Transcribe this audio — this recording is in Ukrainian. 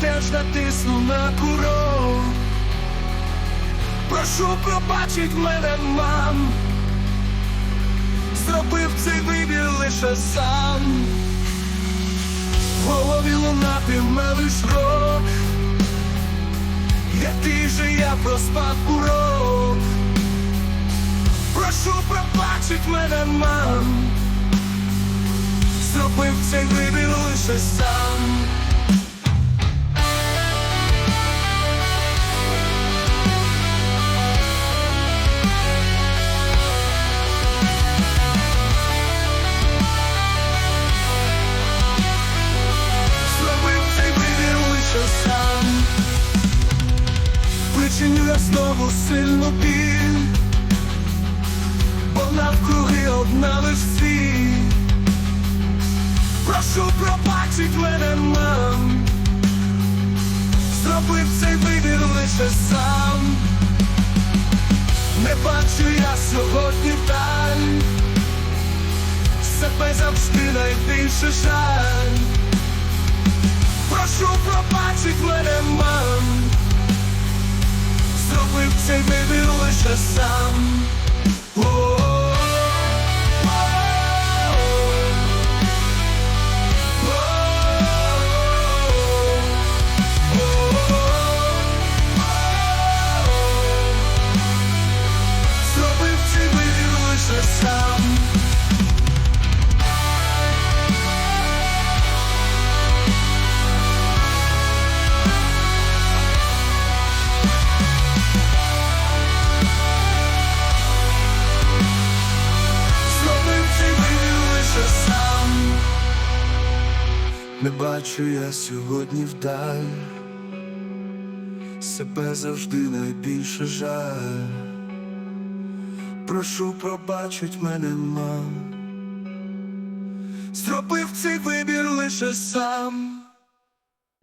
теж натисну на курок. Прошу пробачить мене, мам. Зробив цей вибір лише сам. Голові лунатиме мелиш рок. Який же я проспав урок. Прошу пробачить мене, мам. Зробив цей вибір лише сам. Я знову сильну біль, бо навкруги одна лиш світ. Прошу пробачить мене, мам. Зробив цей вибір лише сам. Не бачу я сьогодні вдаль. Себе завжди найбільше жаль. Прошу пробачить мене, лише Не бачу я сьогодні вдаль. Себе завжди найбільше жаль. Прошу пробачить мене, мам. Зробив цей вибір лише сам.